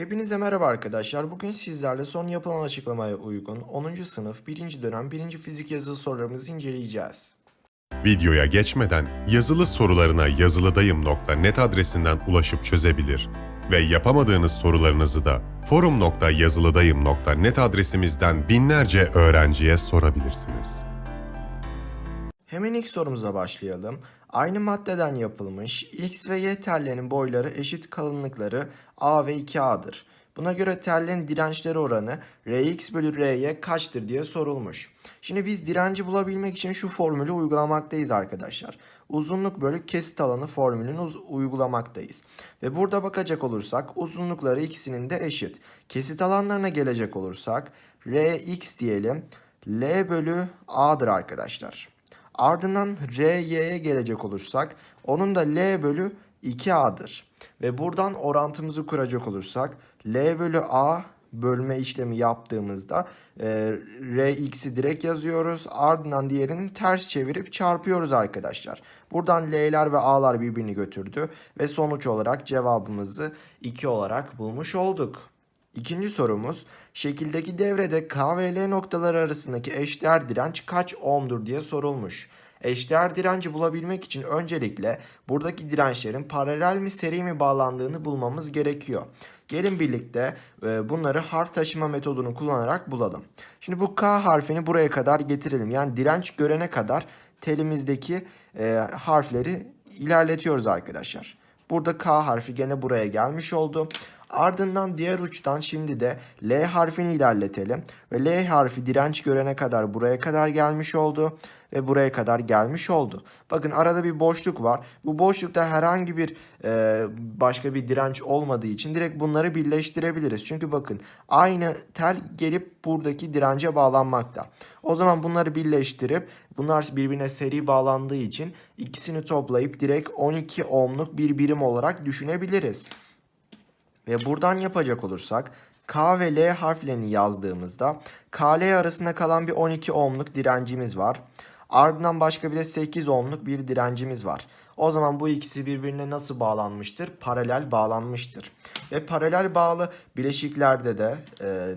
Hepinize merhaba arkadaşlar. Bugün sizlerle son yapılan açıklamaya uygun 10. sınıf 1. dönem 1. fizik yazılı sorularımızı inceleyeceğiz. Videoya geçmeden yazılı sorularına yazılıdayım.net adresinden ulaşıp çözebilir ve yapamadığınız sorularınızı da forum.yazılıdayım.net adresimizden binlerce öğrenciye sorabilirsiniz. Hemen ilk sorumuza başlayalım. Aynı maddeden yapılmış X ve Y tellerinin boyları eşit kalınlıkları A ve 2A'dır. Buna göre tellerin dirençleri oranı Rx bölü Ry kaçtır diye sorulmuş. Şimdi biz direnci bulabilmek için şu formülü uygulamaktayız arkadaşlar. Uzunluk bölü kesit alanı formülünü uygulamaktayız. Ve burada bakacak olursak uzunlukları ikisinin de eşit. Kesit alanlarına gelecek olursak Rx diyelim. L bölü A'dır arkadaşlar. Ardından RY'ye gelecek olursak onun da L bölü 2A'dır. Ve buradan orantımızı kuracak olursak L bölü A bölme işlemi yaptığımızda e, Rx'i direkt yazıyoruz. Ardından diğerini ters çevirip çarpıyoruz arkadaşlar. Buradan L'ler ve A'lar birbirini götürdü. Ve sonuç olarak cevabımızı 2 olarak bulmuş olduk. İkinci sorumuz şekildeki devrede K ve L noktaları arasındaki eşdeğer direnç kaç ohm'dur diye sorulmuş. Eşdeğer direnci bulabilmek için öncelikle buradaki dirençlerin paralel mi seri mi bağlandığını bulmamız gerekiyor. Gelin birlikte e, bunları harf taşıma metodunu kullanarak bulalım. Şimdi bu K harfini buraya kadar getirelim. Yani direnç görene kadar telimizdeki e, harfleri ilerletiyoruz arkadaşlar. Burada K harfi gene buraya gelmiş oldu. Ardından diğer uçtan şimdi de L harfini ilerletelim. Ve L harfi direnç görene kadar buraya kadar gelmiş oldu. Ve buraya kadar gelmiş oldu. Bakın arada bir boşluk var. Bu boşlukta herhangi bir e, başka bir direnç olmadığı için direkt bunları birleştirebiliriz. Çünkü bakın aynı tel gelip buradaki dirence bağlanmakta. O zaman bunları birleştirip bunlar birbirine seri bağlandığı için ikisini toplayıp direkt 12 ohmluk bir birim olarak düşünebiliriz. Ve buradan yapacak olursak K ve L harflerini yazdığımızda KL arasında kalan bir 12 ohmluk direncimiz var. Ardından başka bir de 8 ohmluk bir direncimiz var. O zaman bu ikisi birbirine nasıl bağlanmıştır? Paralel bağlanmıştır. Ve paralel bağlı bileşiklerde de e,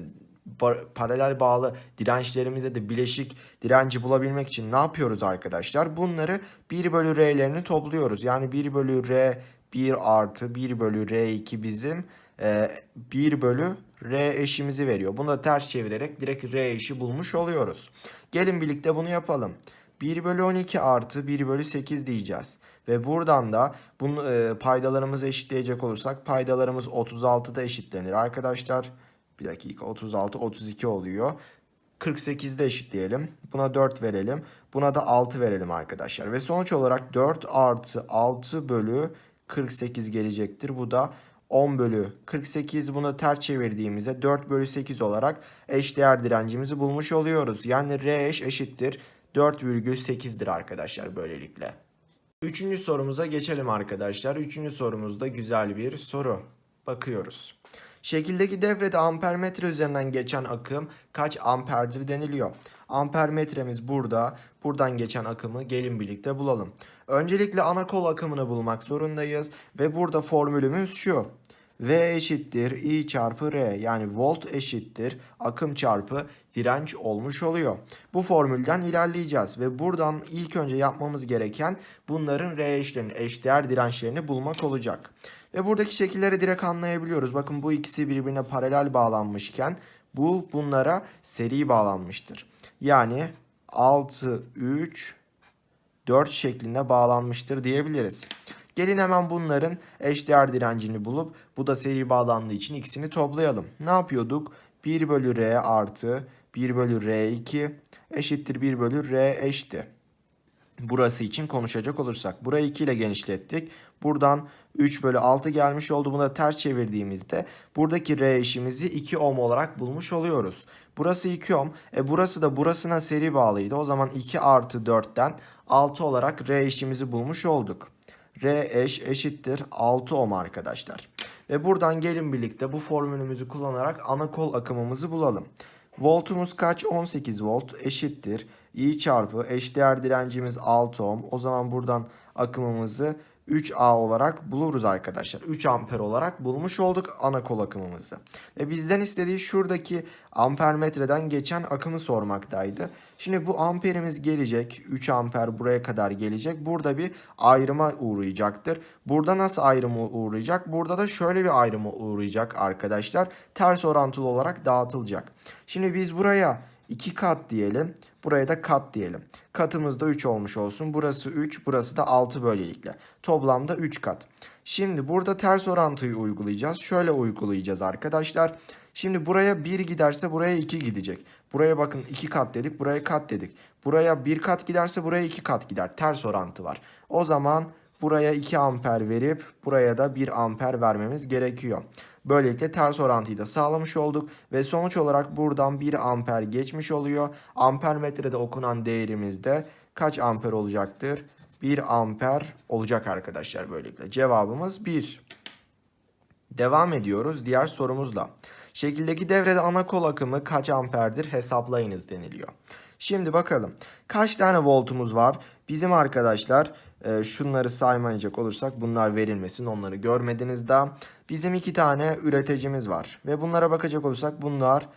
paralel bağlı dirençlerimize de bileşik direnci bulabilmek için ne yapıyoruz arkadaşlar? Bunları 1 bölü R'lerini topluyoruz. Yani 1 bölü R 1 artı 1 bölü R2 bizim e, 1 bölü R eşimizi veriyor. Bunu da ters çevirerek direkt R eşi bulmuş oluyoruz. Gelin birlikte bunu yapalım. 1 bölü 12 artı 1 bölü 8 diyeceğiz. Ve buradan da bunu e, paydalarımızı eşitleyecek olursak paydalarımız 36'da eşitlenir arkadaşlar. Bir dakika 36 32 oluyor. 48'de eşitleyelim. Buna 4 verelim. Buna da 6 verelim arkadaşlar. Ve sonuç olarak 4 artı 6 bölü 48 gelecektir. Bu da 10 bölü 48 bunu ters çevirdiğimizde 4 bölü 8 olarak eşdeğer direncimizi bulmuş oluyoruz. Yani R eş eşittir 4,8'dir arkadaşlar böylelikle. Üçüncü sorumuza geçelim arkadaşlar. Üçüncü sorumuzda güzel bir soru. Bakıyoruz. Şekildeki devrede ampermetre üzerinden geçen akım kaç amperdir deniliyor. Ampermetremiz burada. Buradan geçen akımı gelin birlikte bulalım. Öncelikle ana kol akımını bulmak zorundayız. Ve burada formülümüz şu. V eşittir I çarpı R yani volt eşittir akım çarpı direnç olmuş oluyor. Bu formülden ilerleyeceğiz ve buradan ilk önce yapmamız gereken bunların R eşlerini, eşdeğer dirençlerini bulmak olacak. Ve buradaki şekilleri direkt anlayabiliyoruz. Bakın bu ikisi birbirine paralel bağlanmışken bu bunlara seri bağlanmıştır. Yani 6, 3, 4 şeklinde bağlanmıştır diyebiliriz. Gelin hemen bunların eşdeğer direncini bulup bu da seri bağlandığı için ikisini toplayalım. Ne yapıyorduk? 1 bölü R artı 1 bölü R2 eşittir 1 bölü R eşti. Burası için konuşacak olursak. Burayı 2 ile genişlettik. Buradan 3 bölü 6 gelmiş oldu. Bunu da ters çevirdiğimizde buradaki R eşimizi 2 ohm olarak bulmuş oluyoruz. Burası 2 ohm. E burası da burasına seri bağlıydı. O zaman 2 artı 4'ten 6 olarak R eşimizi bulmuş olduk. R eş eşittir 6 ohm arkadaşlar. Ve buradan gelin birlikte bu formülümüzü kullanarak ana kol akımımızı bulalım. Voltumuz kaç? 18 volt eşittir. I çarpı eşdeğer direncimiz 6 ohm. O zaman buradan akımımızı 3A olarak buluruz arkadaşlar. 3 amper olarak bulmuş olduk ana kol akımımızı. Ve bizden istediği şuradaki ampermetreden geçen akımı sormaktaydı. Şimdi bu amperimiz gelecek. 3 amper buraya kadar gelecek. Burada bir ayrıma uğrayacaktır. Burada nasıl ayrıma uğrayacak? Burada da şöyle bir ayrıma uğrayacak arkadaşlar. Ters orantılı olarak dağıtılacak. Şimdi biz buraya 2 kat diyelim. Buraya da kat diyelim. Katımız da 3 olmuş olsun. Burası 3, burası da 6 böylelikle. Toplamda 3 kat. Şimdi burada ters orantıyı uygulayacağız. Şöyle uygulayacağız arkadaşlar. Şimdi buraya 1 giderse buraya 2 gidecek. Buraya bakın 2 kat dedik, buraya kat dedik. Buraya 1 kat giderse buraya 2 kat gider. Ters orantı var. O zaman buraya 2 amper verip buraya da 1 amper vermemiz gerekiyor. Böylelikle ters orantıyı da sağlamış olduk ve sonuç olarak buradan 1 amper geçmiş oluyor. Amper metrede okunan değerimiz de kaç amper olacaktır? 1 amper olacak arkadaşlar böylelikle. Cevabımız 1. Devam ediyoruz diğer sorumuzla. Şekildeki devrede ana kol akımı kaç amperdir hesaplayınız deniliyor. Şimdi bakalım kaç tane voltumuz var? Bizim arkadaşlar e, şunları saymayacak olursak bunlar verilmesin onları görmediniz daha. Bizim iki tane üreticimiz var ve bunlara bakacak olursak bunlar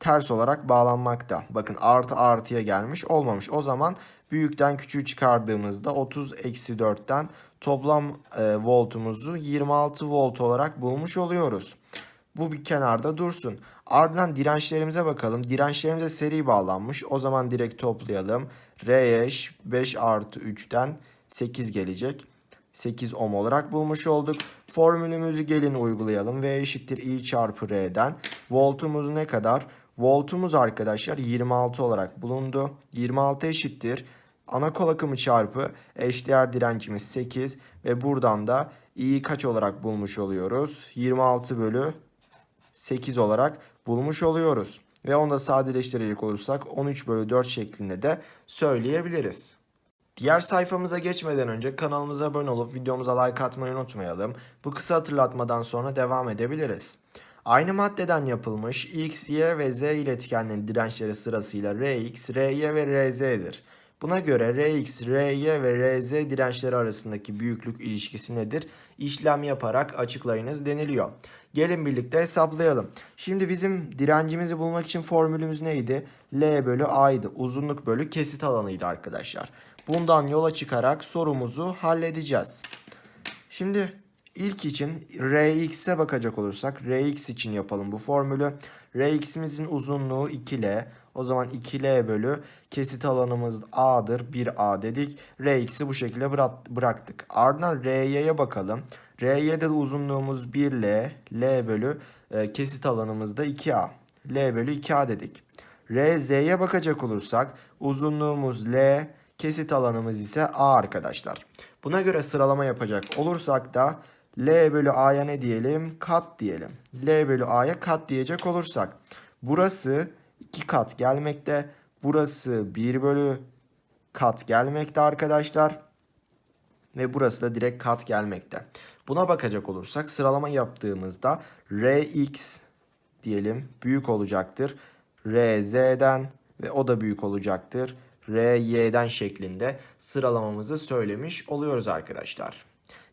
ters olarak bağlanmakta. Bakın artı artıya gelmiş olmamış. O zaman büyükten küçüğü çıkardığımızda 30 eksi 4'ten toplam e, voltumuzu 26 volt olarak bulmuş oluyoruz. Bu bir kenarda dursun. Ardından dirençlerimize bakalım. Dirençlerimize seri bağlanmış. O zaman direkt toplayalım. R eş 5 artı 3'ten 8 gelecek. 8 ohm olarak bulmuş olduk. Formülümüzü gelin uygulayalım. V eşittir I çarpı R'den. Voltumuz ne kadar? Voltumuz arkadaşlar 26 olarak bulundu. 26 eşittir. Ana kol akımı çarpı eşdeğer direncimiz 8 ve buradan da i'yi kaç olarak bulmuş oluyoruz? 26 bölü 8 olarak bulmuş oluyoruz. Ve onu da sadeleştirecek olursak 13 bölü 4 şeklinde de söyleyebiliriz. Diğer sayfamıza geçmeden önce kanalımıza abone olup videomuza like atmayı unutmayalım. Bu kısa hatırlatmadan sonra devam edebiliriz. Aynı maddeden yapılmış X, Y ve Z iletkenlerin dirençleri sırasıyla Rx, Ry ve Rz'dir. Buna göre Rx, Ry ve Rz dirençleri arasındaki büyüklük ilişkisi nedir? İşlem yaparak açıklayınız deniliyor. Gelin birlikte hesaplayalım. Şimdi bizim direncimizi bulmak için formülümüz neydi? L bölü A'ydı. Uzunluk bölü kesit alanıydı arkadaşlar. Bundan yola çıkarak sorumuzu halledeceğiz. Şimdi ilk için Rx'e bakacak olursak Rx için yapalım bu formülü. Rx'imizin uzunluğu 2L. O zaman 2L bölü kesit alanımız A'dır. 1A dedik. Rx'i bu şekilde bırak- bıraktık. Ardından Ry'ye bakalım. Ry'de de uzunluğumuz 1L. L bölü e, kesit alanımız da 2A. L bölü 2A dedik. RZ'ye bakacak olursak uzunluğumuz L, kesit alanımız ise A arkadaşlar. Buna göre sıralama yapacak olursak da L bölü A'ya ne diyelim? Kat diyelim. L bölü A'ya kat diyecek olursak. Burası 2 kat gelmekte. Burası 1 bölü kat gelmekte arkadaşlar. Ve burası da direkt kat gelmekte. Buna bakacak olursak sıralama yaptığımızda Rx diyelim büyük olacaktır. RZ'den ve o da büyük olacaktır. RY'den şeklinde sıralamamızı söylemiş oluyoruz arkadaşlar.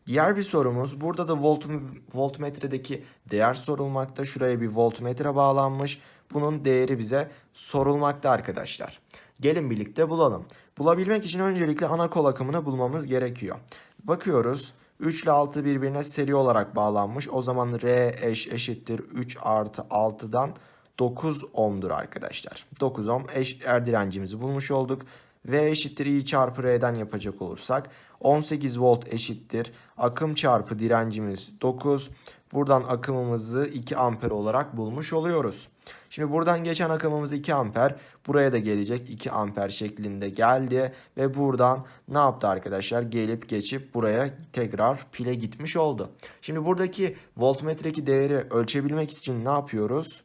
Diğer bir sorumuz burada da volt, voltmetredeki değer sorulmakta. Şuraya bir voltmetre bağlanmış. Bunun değeri bize sorulmakta arkadaşlar. Gelin birlikte bulalım. Bulabilmek için öncelikle ana kol akımını bulmamız gerekiyor. Bakıyoruz. 3 ile 6 birbirine seri olarak bağlanmış. O zaman R eş eşittir 3 artı 6'dan 9 ohm'dur arkadaşlar. 9 ohm eşdeğer direncimizi bulmuş olduk. V eşittir I çarpı R'den yapacak olursak 18 volt eşittir. Akım çarpı direncimiz 9. Buradan akımımızı 2 amper olarak bulmuş oluyoruz. Şimdi buradan geçen akımımız 2 amper. Buraya da gelecek 2 amper şeklinde geldi. Ve buradan ne yaptı arkadaşlar? Gelip geçip buraya tekrar pile gitmiş oldu. Şimdi buradaki voltmetredeki değeri ölçebilmek için ne yapıyoruz?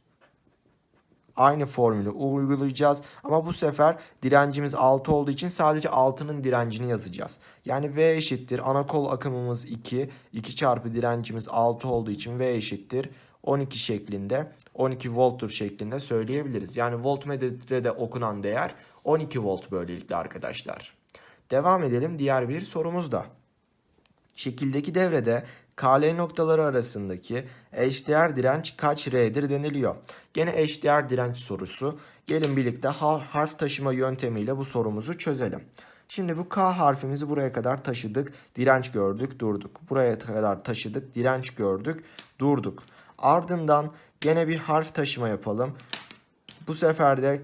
Aynı formülü uygulayacağız. Ama bu sefer direncimiz 6 olduğu için sadece 6'nın direncini yazacağız. Yani V eşittir. Ana kol akımımız 2. 2 çarpı direncimiz 6 olduğu için V eşittir. 12 şeklinde 12 volttur şeklinde söyleyebiliriz. Yani voltmetrede okunan değer 12 volt böylelikle arkadaşlar. Devam edelim diğer bir sorumuzda. Şekildeki devrede KL noktaları arasındaki eşdeğer direnç kaç R'dir deniliyor. Gene eşdeğer direnç sorusu. Gelin birlikte har- harf taşıma yöntemiyle bu sorumuzu çözelim. Şimdi bu K harfimizi buraya kadar taşıdık, direnç gördük, durduk. Buraya kadar taşıdık, direnç gördük, durduk. Ardından gene bir harf taşıma yapalım. Bu sefer de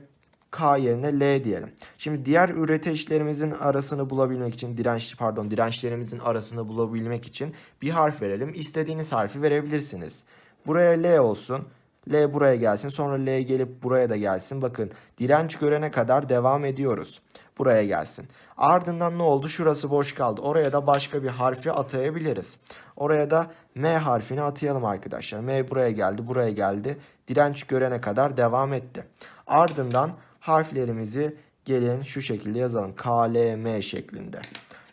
K yerine L diyelim. Şimdi diğer üreteçlerimizin arasını bulabilmek için direnç pardon dirençlerimizin arasını bulabilmek için bir harf verelim. İstediğiniz harfi verebilirsiniz. Buraya L olsun. L buraya gelsin. Sonra L gelip buraya da gelsin. Bakın direnç görene kadar devam ediyoruz. Buraya gelsin. Ardından ne oldu? Şurası boş kaldı. Oraya da başka bir harfi atayabiliriz. Oraya da M harfini atayalım arkadaşlar. M buraya geldi, buraya geldi. Direnç görene kadar devam etti. Ardından harflerimizi gelin şu şekilde yazalım. K, L, M şeklinde.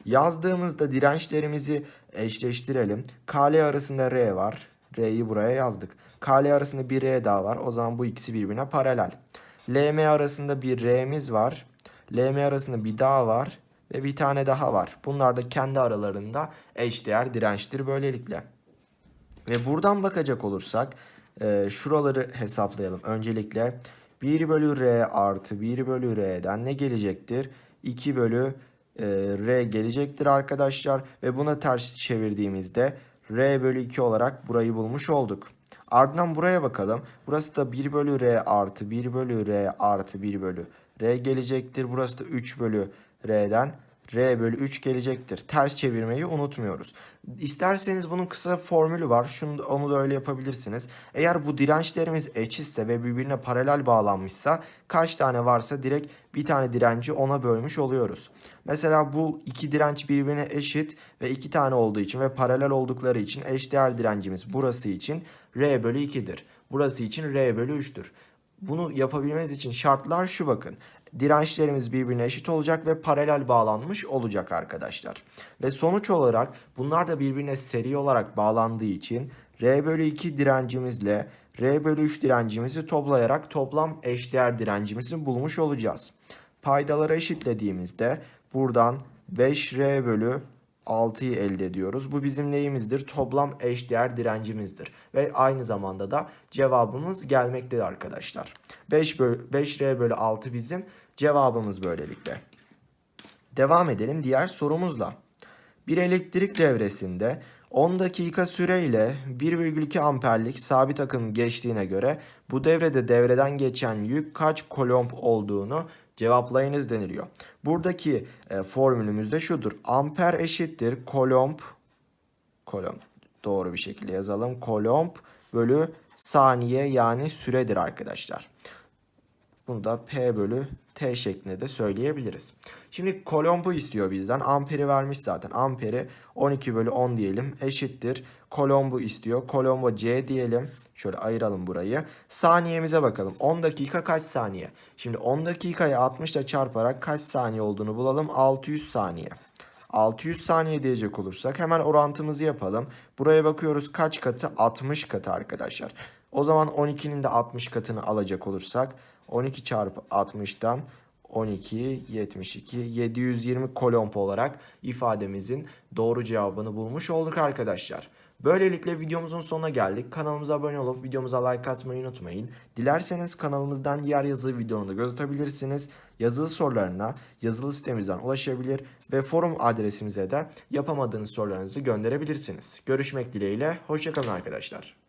Yazdığımızda dirençlerimizi eşleştirelim. K, L arasında R var. R'yi buraya yazdık. K, L arasında bir R daha var. O zaman bu ikisi birbirine paralel. L, M arasında bir R'miz var. L, M arasında bir daha var. Ve bir tane daha var. Bunlar da kendi aralarında eşdeğer dirençtir böylelikle. Ve buradan bakacak olursak e, şuraları hesaplayalım. Öncelikle 1 bölü R artı 1 bölü R'den ne gelecektir? 2 bölü e, R gelecektir arkadaşlar. Ve buna ters çevirdiğimizde R bölü 2 olarak burayı bulmuş olduk. Ardından buraya bakalım. Burası da 1 bölü R artı 1 bölü R artı 1 bölü R gelecektir. Burası da 3 bölü R'den R bölü 3 gelecektir. Ters çevirmeyi unutmuyoruz. İsterseniz bunun kısa formülü var. Şunu onu da öyle yapabilirsiniz. Eğer bu dirençlerimiz eşitse ve birbirine paralel bağlanmışsa kaç tane varsa direkt bir tane direnci ona bölmüş oluyoruz. Mesela bu iki direnç birbirine eşit ve iki tane olduğu için ve paralel oldukları için eşdeğer direncimiz burası için R bölü 2'dir. Burası için R bölü 3'tür. Bunu yapabilmeniz için şartlar şu bakın. Dirençlerimiz birbirine eşit olacak ve paralel bağlanmış olacak arkadaşlar. Ve sonuç olarak bunlar da birbirine seri olarak bağlandığı için R bölü 2 direncimizle R bölü 3 direncimizi toplayarak toplam eşdeğer direncimizi bulmuş olacağız. Paydaları eşitlediğimizde buradan 5R bölü 6'yı elde ediyoruz. Bu bizim neyimizdir? Toplam eşdeğer direncimizdir. Ve aynı zamanda da cevabımız gelmektedir arkadaşlar. 5 bölü, 5R bölü 6 bizim cevabımız böylelikle. Devam edelim diğer sorumuzla. Bir elektrik devresinde 10 dakika süreyle 1,2 amperlik sabit akım geçtiğine göre bu devrede devreden geçen yük kaç kolomb olduğunu cevaplayınız deniliyor. Buradaki e, formülümüz de şudur. Amper eşittir kolomb kolomb doğru bir şekilde yazalım. Kolomb bölü saniye yani süredir arkadaşlar. Bunu da P bölü T şeklinde de söyleyebiliriz. Şimdi kolombu istiyor bizden. Amperi vermiş zaten. Amperi 12 bölü 10 diyelim eşittir. Kolombu istiyor. Kolombo C diyelim. Şöyle ayıralım burayı. Saniyemize bakalım. 10 dakika kaç saniye? Şimdi 10 dakikayı 60 ile çarparak kaç saniye olduğunu bulalım. 600 saniye. 600 saniye diyecek olursak hemen orantımızı yapalım. Buraya bakıyoruz kaç katı? 60 katı arkadaşlar. O zaman 12'nin de 60 katını alacak olursak 12 çarpı 60'tan 12, 72, 720 kolomb olarak ifademizin doğru cevabını bulmuş olduk arkadaşlar. Böylelikle videomuzun sonuna geldik. Kanalımıza abone olup videomuza like atmayı unutmayın. Dilerseniz kanalımızdan diğer yazılı da göz atabilirsiniz. Yazılı sorularına yazılı sitemizden ulaşabilir ve forum adresimize de yapamadığınız sorularınızı gönderebilirsiniz. Görüşmek dileğiyle. Hoşçakalın arkadaşlar.